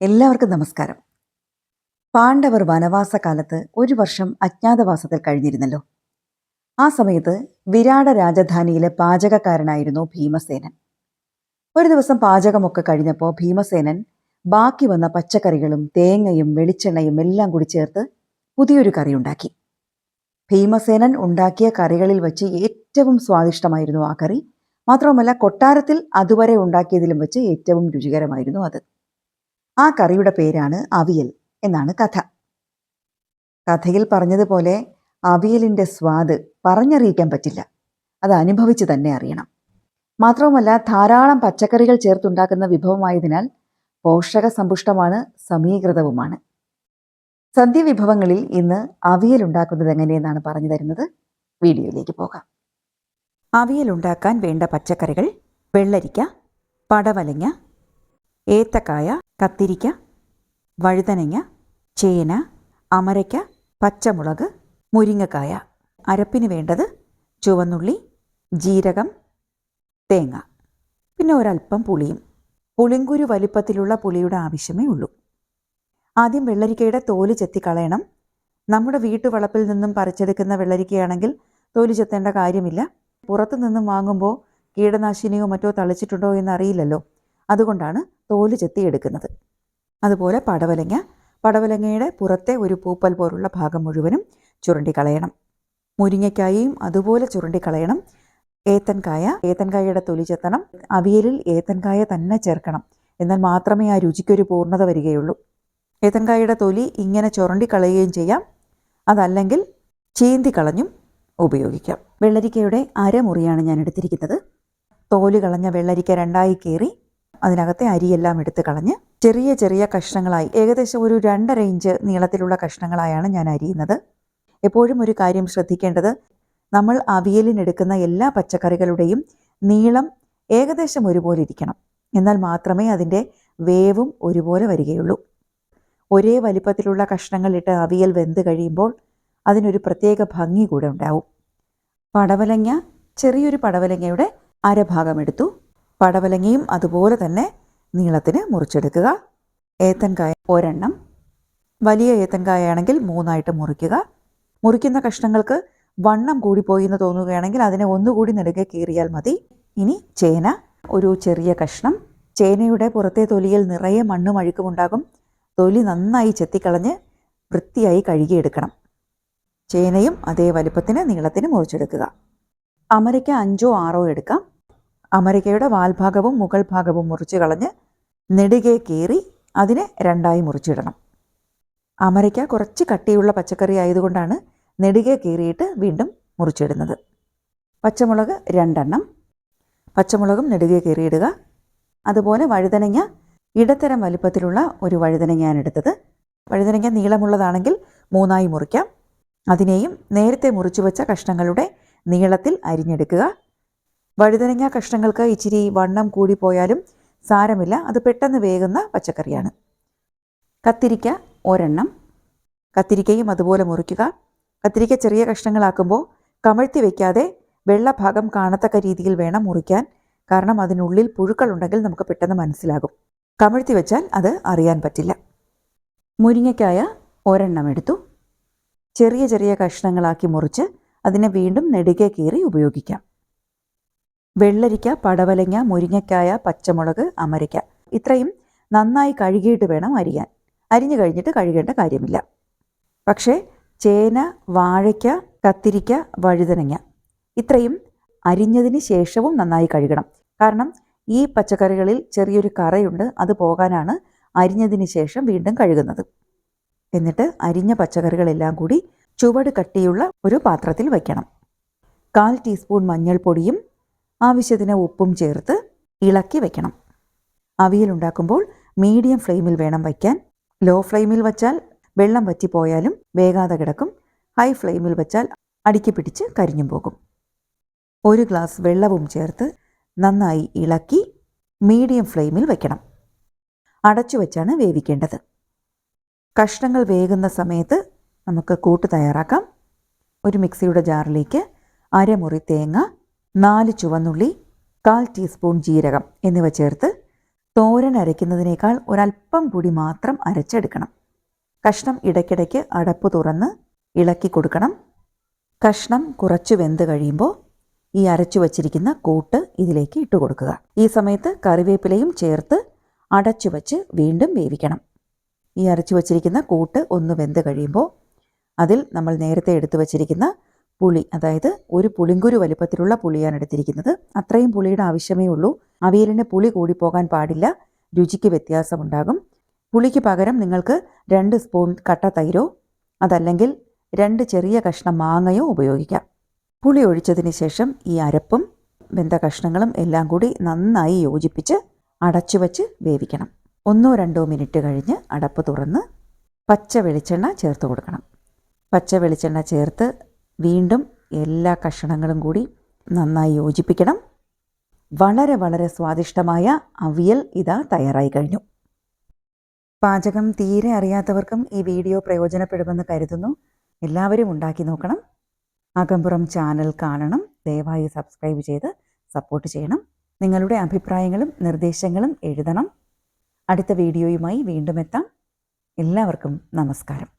എല്ലാവർക്കും നമസ്കാരം. പാണ്ഡവർ വനവാസകാലത്ത് ഒരു വർഷം അജ്ഞാതവാസത്തിൽ കഴിഞ്ഞിരുന്നല്ലോ. ആ സമയത്ത് വിരാട രാജധാനിയിലെ പാചകക്കാരനായിരുന്നു ഭീമസേനൻ. ഒരു ദിവസം പാചകമൊക്കെ കഴിഞ്ഞപ്പോൾ ഭീമസേനൻ ബാക്കി വന്ന പച്ചക്കറികളും തേങ്ങയും വെളിച്ചെണ്ണയും എല്ലാം കൂടി ചേർത്ത് പുതിയൊരു കറി ഉണ്ടാക്കി. ഭീമസേനൻ ഉണ്ടാക്കിയ കറികളിൽ വെച്ച് ഏറ്റവും സ്വാദിഷ്ടമായിരുന്നു ആ കറി. മാത്രവുമല്ല കൊട്ടാരത്തിൽ അതുവരെ ഉണ്ടാക്കിയതിലും വെച്ച് ഏറ്റവും രുചികരമായിരുന്നു അത്. ആ കറിയുടെ പേരാണ് അവിയൽ എന്നാണ് കഥ. കഥയിൽ പറഞ്ഞതുപോലെ അവിയലിന്റെ സ്വാദ് പറഞ്ഞറിയിക്കാൻ പറ്റില്ല. അത് അനുഭവിച്ച് തന്നെ അറിയണം. മാത്രവുമല്ല ധാരാളം പച്ചക്കറികൾ ചേർത്തുണ്ടാക്കുന്ന വിഭവമായതിനാൽ പോഷക സമ്പുഷ്ടമാണ് സമീകൃതവുമാണ്. സദ്യ വിഭവങ്ങളിൽ ഇന്ന് അവിയൽ ഉണ്ടാക്കുന്നത് എങ്ങനെയെന്നാണ് പറഞ്ഞു തരുന്നത്? വീഡിയോയിലേക്ക് പോകാം. അവിയൽ ഉണ്ടാക്കാൻ വേണ്ട പച്ചക്കറികൾ വെള്ളരിക്ക പടവലങ്ങ ഏത്തക്കായ കത്തിരിക്ക വഴുതനങ്ങ ചേന അമരയ്ക്ക പച്ചമുളക് മുരിങ്ങക്കായ. അരപ്പിന് വേണ്ടത് ചുവന്നുള്ളി ജീരകം തേങ്ങ. പിന്നെ ഒരല്പം പുളിയും. പുളിങ്കുരു വലിപ്പത്തിലുള്ള പുളിയുടെ ആവശ്യമേ ഉള്ളൂ. ആദ്യം വെള്ളരിക്കയുടെ തോൽ ചെത്തി കളയണം നമ്മുടെ വീട്ടുവളപ്പിൽ നിന്നും പറിച്ചെടുക്കുന്ന വെള്ളരിക്കയാണെങ്കിൽ തോൽ ചെത്തേണ്ട കാര്യമില്ല. പുറത്തു നിന്നും വാങ്ങുമ്പോൾ കീടനാശിനിയോ മറ്റോ തളിച്ചിട്ടുണ്ടോ എന്നറിയില്ലല്ലോ. അതുകൊണ്ടാണ് തോൽ ചെത്തിയെടുക്കുന്നത്. അതുപോലെ പടവലങ്ങ. പടവലങ്ങയുടെ പുറത്തെ ഒരു പൂപ്പൽ പോലുള്ള ഭാഗം മുഴുവനും ചുരണ്ടി കളയണം മുരിങ്ങയ്ക്കായയും അതുപോലെ ചുരണ്ടി കളയണം ഏത്തൻകായ. ഏത്തൻകായയുടെ തൊലി ചെത്തണം. അവിയലിൽ ഏത്തൻകായ തന്നെ ചേർക്കണം. എന്നാൽ മാത്രമേ ആ രുചിക്കൊരു പൂർണത വരികയുള്ളൂ. ഏത്തൻകായയുടെ തൊലി ഇങ്ങനെ ചുരണ്ടി കളയുകയും ചെയ്യാം. അതല്ലെങ്കിൽ ചീന്തി കളഞ്ഞും ഉപയോഗിക്കാം. വെള്ളരിക്കയുടെ അരമുറിയാണ് ഞാൻ എടുത്തിരിക്കുന്നത്. തോൽ കളഞ്ഞ വെള്ളരിക്ക രണ്ടായി കീറി അതിനകത്തെ അരിയെല്ലാം എടുത്ത് കളഞ്ഞ് ചെറിയ ചെറിയ കഷ്ണങ്ങളായി ഏകദേശം ഒരു രണ്ടര ഇഞ്ച് നീളത്തിലുള്ള കഷ്ണങ്ങളായാണ് ഞാൻ അരിയുന്നത്. എപ്പോഴും ഒരു കാര്യം ശ്രദ്ധിക്കേണ്ടത് നമ്മൾ അവിയലിനെടുക്കുന്ന എല്ലാ പച്ചക്കറികളുടെയും നീളം ഏകദേശം ഒരുപോലെ ഇരിക്കണം. എന്നാൽ മാത്രമേ അതിന്റെ വേവും ഒരുപോലെ വരികയുള്ളൂ. ഒരേ വലിപ്പത്തിലുള്ള കഷ്ണങ്ങളിട്ട് അവിയൽ വെന്ത് കഴിയുമ്പോൾ അതിനൊരു പ്രത്യേക ഭംഗി കൂടെ ഉണ്ടാവും. പടവലങ്ങ ചെറിയൊരു പടവലങ്ങയുടെ അരഭാഗം എടുത്തു. പടവലങ്ങയും അതുപോലെ തന്നെ നീളത്തിന് മുറിച്ചെടുക്കുക. ഏത്തൻകായ ഒരെണ്ണം. വലിയ ഏത്തൻകായ ആണെങ്കിൽ മൂന്നായിട്ട് മുറിക്കുക. മുറിക്കുന്ന കഷ്ണങ്ങൾക്ക് വണ്ണം കൂടിപ്പോയി എന്ന് തോന്നുകയാണെങ്കിൽ അതിനെ ഒന്നുകൂടി നെടുകെ കീറിയാൽ മതി. ഇനി ചേന. ഒരു ചെറിയ കഷ്ണം. ചേനയുടെ പുറത്തെ തൊലിയിൽ നിറയെ മണ്ണും അഴുക്കുമുണ്ടാകും തൊലി നന്നായി ചെത്തിക്കളഞ്ഞ് വൃത്തിയായി കഴുകിയെടുക്കണം. ചേനയും അതേ വലിപ്പത്തിന് നീളത്തിന് മുറിച്ചെടുക്കുക. അമരയ്ക്ക അഞ്ചോ ആറോ എടുക്കാം. അമരിക്കയുടെ വാൽഭാഗവും മുകൾ ഭാഗവും മുറിച്ച് കളഞ്ഞ് നെടുകെ കീറി അതിനെ രണ്ടായി മുറിച്ചിടണം. അമരയ്ക്ക കുറച്ച് കട്ടിയുള്ള പച്ചക്കറി ആയതുകൊണ്ടാണ് നെടുകെ കീറിയിട്ട് വീണ്ടും മുറിച്ചിടുന്നത്. പച്ചമുളക് രണ്ടെണ്ണം. പച്ചമുളകും നെടുകെ കീറിയിടുക. അതുപോലെ വഴുതനങ്ങ ഇടത്തരം വലിപ്പത്തിലുള്ള ഒരു വഴുതനങ്ങയാണ് എടുത്തത് വഴുതനങ്ങ നീളമുള്ളതാണെങ്കിൽ മൂന്നായി മുറിക്കാം. അതിനെയും നേരത്തെ മുറിച്ചു വെച്ച കഷ്ണങ്ങളുടെ നീളത്തിൽ അരിഞ്ഞെടുക്കുക. വഴുതനങ്ങ കഷ്ണങ്ങൾക്ക് ഇച്ചിരി വണ്ണം കൂടി പോയാലും സാരമില്ല. അത് പെട്ടെന്ന് വേകുന്ന പച്ചക്കറിയാണ്. കത്തിരിക്ക ഒരെണ്ണം. കത്തിരിക്കയും അതുപോലെ മുറിക്കുക. കത്തിരിക്ക ചെറിയ കഷ്ണങ്ങളാക്കുമ്പോൾ കമഴ്ത്തി വയ്ക്കാതെ വെള്ളഭാഗം കാണത്തക്ക രീതിയിൽ വേണം മുറിക്കാൻ. കാരണം അതിനുള്ളിൽ പുഴുക്കൾ ഉണ്ടെങ്കിൽ നമുക്ക് പെട്ടെന്ന് മനസ്സിലാകും. കമഴ്ത്തി വെച്ചാൽ അത് അറിയാൻ പറ്റില്ല. മുരിങ്ങയ്ക്കായ ഒരെണ്ണം എടുത്തു. ചെറിയ ചെറിയ കഷ്ണങ്ങളാക്കി മുറിച്ച് അതിനെ വീണ്ടും നെടുകെ കീറി ഉപയോഗിക്കാം. വെള്ളരിക്ക പടവലങ്ങ മുരിങ്ങക്കായ പച്ചമുളക് അമരിക്ക ഇത്രയും നന്നായി കഴുകിയിട്ട് വേണം അരിയാൻ. അരിഞ്ഞു കഴിഞ്ഞിട്ട് കഴുകേണ്ട കാര്യമില്ല. പക്ഷേ ചേന വാഴയ്ക്ക കത്തിരിക്ക വഴുതനങ്ങ ഇത്രയും അരിഞ്ഞതിന് ശേഷവും നന്നായി കഴുകണം. കാരണം ഈ പച്ചക്കറികളിൽ ചെറിയൊരു കറയുണ്ട് അത് പോകാനാണ് അരിഞ്ഞതിന് ശേഷം വീണ്ടും കഴുകുന്നത്. എന്നിട്ട് അരിഞ്ഞ പച്ചക്കറികളെല്ലാം കൂടി ചുവട് കട്ടിയുള്ള ഒരു പാത്രത്തിൽ വയ്ക്കണം. കാൽ ടീസ്പൂൺ മഞ്ഞൾപ്പൊടിയും ആവശ്യത്തിന് ഉപ്പും ചേർത്ത് ഇളക്കി വെക്കണം. അവിയലുണ്ടാക്കുമ്പോൾ മീഡിയം ഫ്ലെയിമിൽ വേണം വയ്ക്കാൻ. ലോ ഫ്ലെയിമിൽ വച്ചാൽ വെള്ളം വറ്റിപ്പോയാലും വേഗാതെ കിടക്കും. ഹൈ ഫ്ലെയിമിൽ വച്ചാൽ അടുക്കി പിടിച്ച് കരിഞ്ഞും പോകും. ഒരു ഗ്ലാസ് വെള്ളവും ചേർത്ത് നന്നായി ഇളക്കി മീഡിയം ഫ്ലെയിമിൽ വയ്ക്കണം അടച്ചു വെച്ചാണ് വേവിക്കേണ്ടത്. കഷ്ണങ്ങൾ വേകുന്ന സമയത്ത് നമുക്ക് കൂട്ട് തയ്യാറാക്കാം. ഒരു മിക്സിയുടെ ജാറിലേക്ക് അരമുറി തേങ്ങ നാല് ചുവന്നുള്ളി കാൽ ടീസ്പൂൺ ജീരകം എന്നിവ ചേർത്ത് തോരൻ അരയ്ക്കുന്നതിനേക്കാൾ ഒരല്പം കൂടി മാത്രം അരച്ചെടുക്കണം. കഷ്ണം ഇടയ്ക്കിടയ്ക്ക് അടപ്പ് തുറന്ന് ഇളക്കി കൊടുക്കണം. കഷ്ണം കുറച്ച് വെന്ത് കഴിയുമ്പോൾ ഈ അരച്ചു വച്ചിരിക്കുന്ന കൂട്ട് ഇതിലേക്ക് ഇട്ട് കൊടുക്കുക. ഈ സമയത്ത് കറിവേപ്പിലയും ചേർത്ത് അടച്ചു വച്ച് വീണ്ടും വേവിക്കണം. ഈ അരച്ചു വച്ചിരിക്കുന്ന കൂട്ട് ഒന്ന് വെന്ത് കഴിയുമ്പോൾ അതിൽ നമ്മൾ നേരത്തെ എടുത്തു വച്ചിരിക്കുന്ന പുളി അതായത് ഒരു പുളിങ്കുരു വലിപ്പത്തിലുള്ള പുളിയാണ് എടുത്തിരിക്കുന്നത്. അത്രയും പുളിയുടെ ആവശ്യമേ ഉള്ളൂ. അവിയലിന് പുളി കൂടിപ്പോകാൻ പാടില്ല. രുചിക്ക് വ്യത്യാസമുണ്ടാകും. പുളിക്ക് പകരം നിങ്ങൾക്ക് രണ്ട് സ്പൂൺ കട്ട തൈരോ അതല്ലെങ്കിൽ രണ്ട് ചെറിയ കഷ്ണം മാങ്ങയോ ഉപയോഗിക്കാം. പുളി ഒഴിച്ചതിന് ശേഷം ഈ അരപ്പും വെന്ത കഷ്ണങ്ങളും എല്ലാം കൂടി നന്നായി യോജിപ്പിച്ച് അടച്ചു വച്ച് വേവിക്കണം. ഒന്നോ രണ്ടോ മിനിറ്റ് കഴിഞ്ഞ് അടപ്പ് തുറന്ന് പച്ച വെളിച്ചെണ്ണ ചേർത്ത് കൊടുക്കണം. പച്ച വെളിച്ചെണ്ണ ചേർത്ത് വീണ്ടും എല്ലാ കഷണങ്ങളും കൂടി നന്നായി യോജിപ്പിക്കണം. വളരെ വളരെ സ്വാദിഷ്ടമായ അവിയൽ ഇതാ തയ്യാറായി കഴിഞ്ഞു. പാചകം തീരെ അറിയാത്തവർക്കും ഈ വീഡിയോ പ്രയോജനപ്പെടുമെന്ന് കരുതുന്നു. എല്ലാവരും ഉണ്ടാക്കി നോക്കണം. അകമ്പുറം ചാനൽ കാണണം. ദയവായി സബ്സ്ക്രൈബ് ചെയ്ത് സപ്പോർട്ട് ചെയ്യണം. നിങ്ങളുടെ അഭിപ്രായങ്ങളും നിർദ്ദേശങ്ങളും എഴുതണം. അടുത്ത വീഡിയോയുമായി വീണ്ടും എത്താം. എല്ലാവർക്കും നമസ്കാരം.